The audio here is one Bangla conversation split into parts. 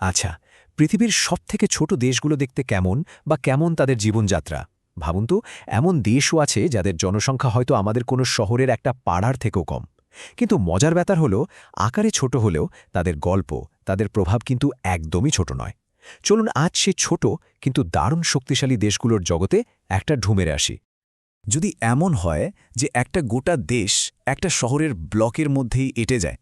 আচ্ছা পৃথিবীর সবথেকে ছোট দেশগুলো দেখতে কেমন বা কেমন তাদের জীবনযাত্রা? ভাবুন তো, এমন দেশও আছে যাদের জনসংখ্যা হয়তো আমাদের কোনো শহরের একটা পাড়ার থেকেও কম। কিন্তু মজার ব্যাপার হলো, আকারে ছোট হলেও তাদের গল্প, তাদের প্রভাব কিন্তু একদমই ছোট নয়। চলুন আজ সে ছোট কিন্তু দারুণ শক্তিশালী দেশগুলোর জগতে একটা ঢুমেরে আসি। যদি এমন হয় যে একটা গোটা দেশ একটা শহরের ব্লকের মধ্যেই এটে যায়,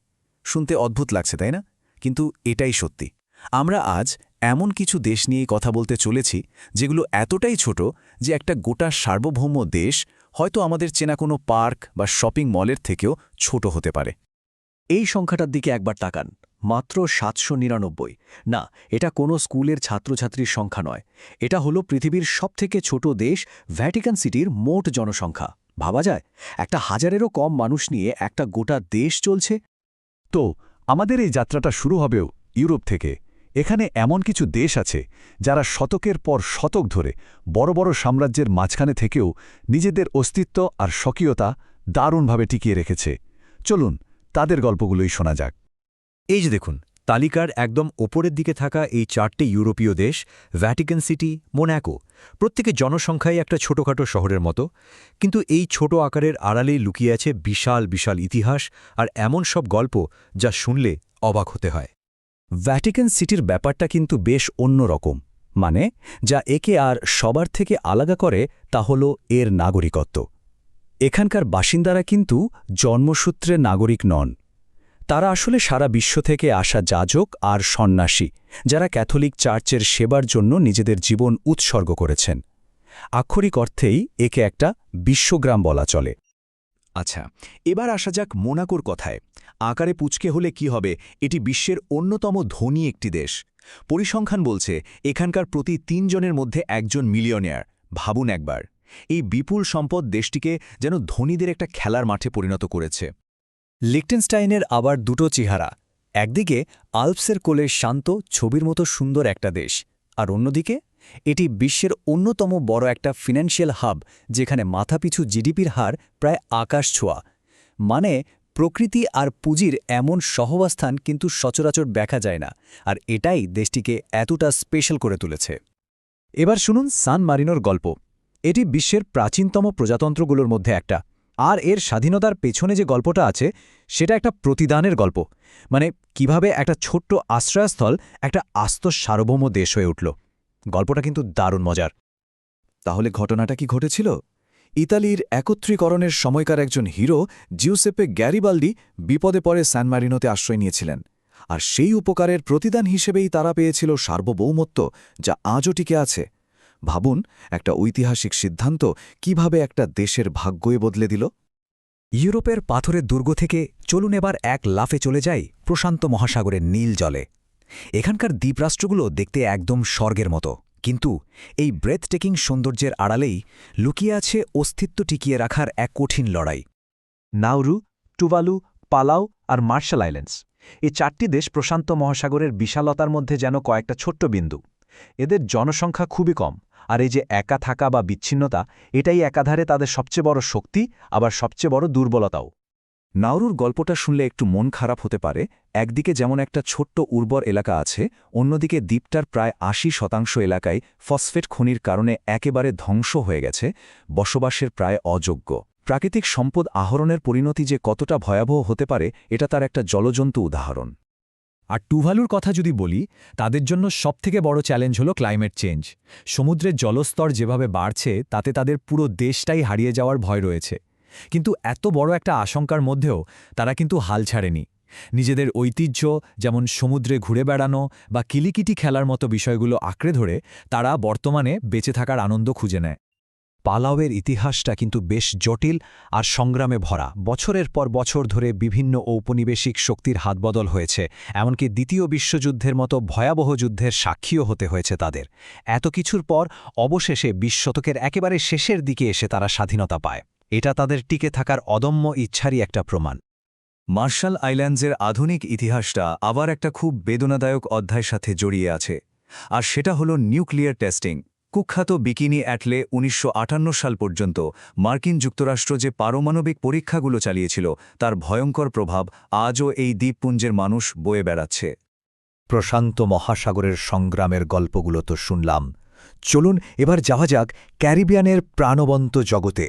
শুনতে অদ্ভুত লাগছে, তাই না? কিন্তু এটাই সত্যি। আমরা আজ এমন কিছু দেশ নিয়েই কথা বলতে চলেছি, যেগুলো এতটাই ছোট যে একটা গোটা সার্বভৌম দেশ হয়তো আমাদের চেনা কোনো পার্ক বা শপিং মলের থেকেও ছোট হতে পারে। এই সংখ্যাটার দিকে একবার তাকান, মাত্র সাতশো নিরানব্বই। না, এটা কোনো স্কুলের ছাত্রছাত্রীর সংখ্যা নয়। এটা হলো পৃথিবীর সবথেকে ছোট দেশ, ভ্যাটিকান সিটির মোট জনসংখ্যা। ভাবা যায়, একটা হাজারেরও কম মানুষ নিয়ে একটা গোটা দেশ চলছে? তো, আমাদের এই যাত্রাটা শুরু হবেও ইউরোপ থেকে। এখানে এমন কিছু দেশ আছে যারা শতকের পর শতক ধরে বড় বড় সাম্রাজ্যের মাঝখানে থেকেও নিজেদের অস্তিত্ব আর স্বকীয়তা দারুণভাবে টিকিয়ে রেখেছে। চলুন, তাদের গল্পগুলোই শোনা যাক। এই যে দেখুন, তালিকার একদম ওপরের দিকে থাকা এই চারটে ইউরোপীয় দেশ, ভ্যাটিকান সিটি মোন্যাকো প্রত্যেকে জনসংখ্যায় একটা ছোটখাটো শহরের মতো, কিন্তু এই ছোট আকারের আড়ালেই লুকিয়ে আছে বিশাল বিশাল ইতিহাস আর এমন সব গল্প যা শুনলে অবাক হতে হয়। ভ্যাটিকান সিটির ব্যাপারটা কিন্তু বেশ অন্যরকম। মানে যা একে আর সবার থেকে আলাদা করে, তা হল এর নাগরিকত্ব। এখানকার বাসিন্দারা কিন্তু জন্মসূত্রে নাগরিক নন। তারা আসলে সারা বিশ্ব থেকে আসা যাজক আর সন্ন্যাসী, যারা ক্যাথলিক চার্চের সেবার জন্য নিজেদের জীবন উৎসর্গ করেছেন। আক্ষরিক অর্থেই একে একটা বিশ্বগ্রাম বলা চলে। আচ্ছা এবার আসা যাক মোনাকোর কথায়। আকারে পুচকে হলে কি হবে? এটি বিশ্বের অন্যতম ধনী একটি দেশ। পরিসংখ্যান বলছে, এখানকার প্রতি তিনজনের মধ্যে একজন মিলিয়নিয়ার। ভাবুন একবার, এই বিপুল সম্পদ দেশটিকে যেন ধনীদের একটা খেলার মাঠে পরিণত করেছে। লিকটেনস্টাইনের আবার দুটো চেহারা, একদিকে আলপসের কোলে শান্ত, ছবির মতো সুন্দর একটা দেশ, আর অন্যদিকে এটি বিশ্বের অন্যতম বড় একটা ফিনান্সিয়াল হাব, যেখানে মাথাপিছু জিডিপির হার প্রায় আকাশ ছোঁয়া মানে প্রকৃতি আর পুঁজির এমন সহবাস্থান কিন্তু সচরাচর দেখা যায় না, আর এটাই দেশটিকে এতটা স্পেশাল করে তুলেছে। এবার শুনুন সান মারিনোর গল্প। এটি বিশ্বের প্রাচীনতম প্রজাতন্ত্রগুলোর মধ্যে একটা, আর এর স্বাধীনতার পেছনে যে গল্পটা আছে, সেটা একটা প্রতিদানের গল্প। মানে কীভাবে একটা ছোট্ট আশ্রয়স্থল, একটা আস্ত সার্বভৌম দেশ হয়ে উঠল। গল্পটা কিন্তু দারুণ মজার। তাহলে ঘটনাটা কি ঘটেছিল? ইতালির একত্রীকরণের সময়কার একজন হিরো জিউসেপে গ্যারিবাল্ডি বিপদে পড়ে স্যানমারিনোতে আশ্রয় নিয়েছিলেন। আর সেই উপকারের প্রতিদান হিসেবেই তারা পেয়েছিল সার্বভৌমত্ব যা আজও টিকে আছে। ভাবুন, একটা ঐতিহাসিক সিদ্ধান্ত কীভাবে একটা দেশের ভাগ্যই বদলে দিল? ইউরোপের পাথরের দুর্গ থেকে চলুন এবার এক লাফে চলে যাই প্রশান্ত মহাসাগরের নীল জলে। এখানকার দ্বীপরাষ্ট্রগুলো দেখতে একদম স্বর্গের মতো। কিন্তু এই ব্রেথ টেকিং সৌন্দর্যের আড়ালেই লুকিয়ে আছে অস্তিত্ব টিকিয়ে রাখার এক কঠিন লড়াই। নাউরু টুভালু পালাও আর মার্শাল আইল্যান্ডস। এই চারটি দেশ প্রশান্ত মহাসাগরের বিশালতার মধ্যে যেন কয়েকটা ছোট্ট বিন্দু। এদের জনসংখ্যা খুবই কম, আর এই যে একা থাকা বা বিচ্ছিন্নতা, এটাই একাধারে তাদের সবচেয়ে বড় শক্তি, আবার সবচেয়ে বড় দুর্বলতাও। নাউরুর গল্পটা শুনলে একটু মন খারাপ হতে পারে, একদিকে যেমন একটা ছোট্ট উর্বর এলাকা আছে, অন্যদিকে দ্বীপটার প্রায় আশি শতাংশ এলাকায় ফসফেট খনির কারণে একেবারে ধ্বংস হয়ে গেছে, বসবাসের প্রায় অযোগ্য। প্রাকৃতিক সম্পদ আহরণের পরিণতি যে কতটা ভয়াবহ হতে পারে, এটা তার একটা জলজন্তু উদাহরণ। আর টুভালুর কথা যদি বলি, তাদের জন্য সবথেকে বড় চ্যালেঞ্জ হলো ক্লাইমেট চেঞ্জ। সমুদ্রের জলস্তর যেভাবে বাড়ছে, তাতে তাদের পুরো দেশটাই হারিয়ে যাওয়ার ভয় রয়েছে। কিন্তু এত বড় একটা আশঙ্কার মধ্যেও তারা কিন্তু হাল ছাড়েনি। নিজেদের ঐতিহ্য, যেমন সমুদ্রে ঘুরে বেড়ানো বা কিলিকিটি খেলার মতো বিষয়গুলো আঁকড়ে ধরে, তারা বর্তমানে বেঁচে থাকার আনন্দ খুঁজে নেয়। পালাওয়ের ইতিহাসটা কিন্তু বেশ জটিল আর সংগ্রামে ভরা। বছরের পর বছর ধরে বিভিন্ন ঔপনিবেশিক শক্তির হাতবদল হয়েছে, এমনকি দ্বিতীয় বিশ্বযুদ্ধের মতো ভয়াবহ যুদ্ধের সাক্ষীও হতে হয়েছে তাদের। এত কিছুর পর অবশেষে বিশ শতকের একেবারে শেষের দিকে এসে তারা স্বাধীনতা পায়। এটা তাদের টিকে থাকার অদম্য ইচ্ছারই একটা প্রমাণ। মার্শাল আইল্যান্ডসের আধুনিক ইতিহাসটা আবার একটা খুব বেদনাদায়ক অধ্যায়ের সাথে জড়িয়ে আছে। আর সেটা হলো নিউক্লিয়ার টেস্টিং। কুখ্যাত বিকিনি অ্যাটলে উনিশশো আটান্ন সাল পর্যন্ত মার্কিন যুক্তরাষ্ট্র যে পারমাণবিক পরীক্ষাগুলো চালিয়েছিল, তার ভয়ঙ্কর প্রভাব আজও এই দ্বীপপুঞ্জের মানুষ বয়ে বেড়াচ্ছে। প্রশান্ত মহাসাগরের সংগ্রামের গল্পগুলো তো শুনলাম। চলুন এবার যাওয়া যাক ক্যারিবিয়ানের প্রাণবন্ত জগতে।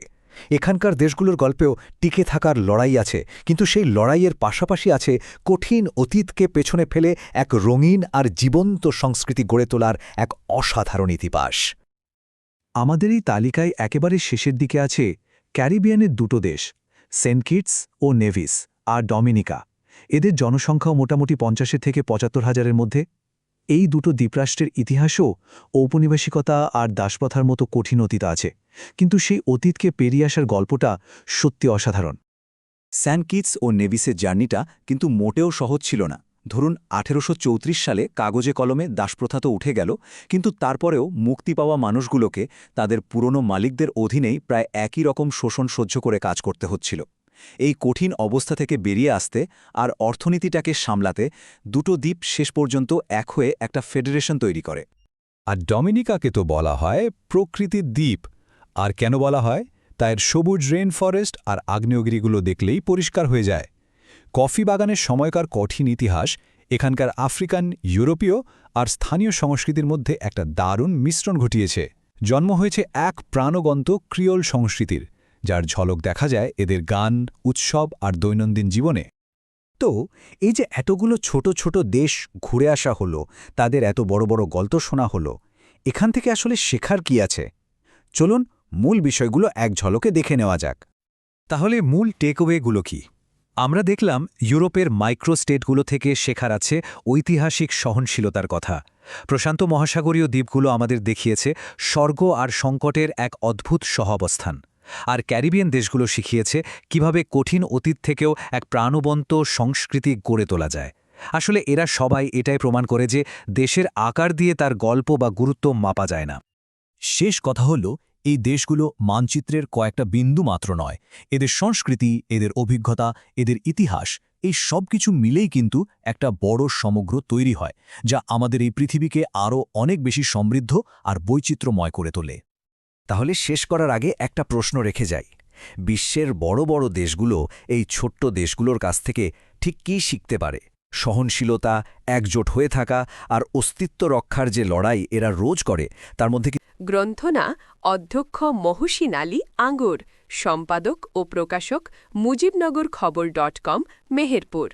এখানকার দেশগুলোর গল্পেও টিকে থাকার লড়াই আছে, কিন্তু সেই লড়াইয়ের পাশাপাশি আছে কঠিন অতীতকে পেছনে ফেলে এক রঙিন আর জীবন্ত সংস্কৃতি গড়ে তোলার এক অসাধারণ ইতিবাস। আমাদের এই তালিকায় একেবারে শেষের দিকে আছে ক্যারিবিয়ানের দুটো দেশ, সেন্ট কিটস ও নেভিস আর ডমিনিকা। এদের জনসংখ্যাও মোটামুটি পঞ্চাশের থেকে পঁচাত্তর হাজারের মধ্যে। এই দুটো দ্বীপরাষ্ট্রের ইতিহাসও ঔপনিবেশিকতা আর দাসপ্রথার মতো কঠিন অতীত আছে। কিন্তু সেই অতীতকে পেরিয়ে আসার গল্পটা সত্যি অসাধারণ। স্যানকিটস ও নেভিসের জার্নিটা কিন্তু মোটেও সহজ ছিল না। ধরুন, আঠেরোশো চৌত্রিশ সালে কাগজে কলমে দাসপ্রথা তো উঠে গেল, কিন্তু তারপরেও মুক্তি পাওয়া মানুষগুলোকে তাদের পুরনো মালিকদের অধীনেই প্রায় একই রকম শোষণ সহ্য করে কাজ করতে হচ্ছিল। এই কঠিন অবস্থা থেকে বেরিয়ে আসতে আর অর্থনীতিটাকে সামলাতে দুটো দ্বীপ শেষ পর্যন্ত এক হয়ে একটা ফেডারেশন তৈরি করে। আর ডমিনিকাকে তো বলা হয় প্রকৃতির দ্বীপ। আর কেন বলা হয়? তা এর সবুজ রেন ফরেস্ট আর আগ্নেয়গিরিগুলো দেখলেই পরিষ্কার হয়ে যায়। কফি বাগানের সময়কার কঠিন ইতিহাস এখানকার আফ্রিকান, ইউরোপীয় আর স্থানীয় সংস্কৃতির মধ্যে একটা দারুণ মিশ্রণ ঘটিয়েছে। জন্ম হয়েছে এক প্রাণগন্ত ক্রিওল সংস্কৃতির। যার ঝলক দেখা যায় এদের গান, উৎসব আর দৈনন্দিন জীবনে। তো, এই যে এতগুলো ছোট ছোট দেশ ঘুরে আসা হলো, তাদের এত বড় বড় গল্প শোনা হলো, এখান থেকে আসলে শেখার কি আছে? চলুন মূল বিষয়গুলো এক ঝলকে দেখে নেওয়া যাক। তাহলে মূল টেকওয়েগুলো কি? আমরা দেখলাম ইউরোপের মাইক্রো স্টেটগুলো থেকে শেখার আছে ঐতিহাসিক সহনশীলতার কথা। প্রশান্ত মহাসাগরীয় দ্বীপগুলো আমাদের দেখিয়েছে স্বর্গ আর সংকটের এক অদ্ভুত সহাবস্থান আর ক্যারিবিয়ান দেশগুলো শিখিয়েছে কীভাবে কঠিন অতীত থেকেও এক প্রাণবন্ত সংস্কৃতি গড়ে তোলা যায়। আসলে এরা সবাই এটাই প্রমাণ করে যে দেশের আকার দিয়ে তার গল্প বা গুরুত্ব মাপা যায় না। শেষ কথা হল, এই দেশগুলো মানচিত্রের কয়েকটা বিন্দু মাত্র নয়। এদের সংস্কৃতি, এদের অভিজ্ঞতা, এদের ইতিহাস, এই সব কিছু মিলেই কিন্তু একটা বড় সমগ্র তৈরি হয়, যা আমাদের এই পৃথিবীকে আরও অনেক বেশি সমৃদ্ধ আর বৈচিত্র্যময় করে তোলে। তাহলে শেষ করার আগে একটা প্রশ্ন রেখে যাই। বিশ্বের বড় বড় দেশগুলো এই ছোট্ট দেশগুলোর কাছ থেকে ঠিক কী শিখতে পারে? সহনশীলতা, একজোট হয়ে থাকা আর অস্তিত্ব রক্ষার যে লড়াই এরা রোজ করে, তার মধ্যে কি গ্রন্থনা অধ্যক্ষ মহুসিন আলী আঙ্গুর, সম্পাদক ও প্রকাশক মুজিবনগর খবর ডট কম, মেহেরপুর।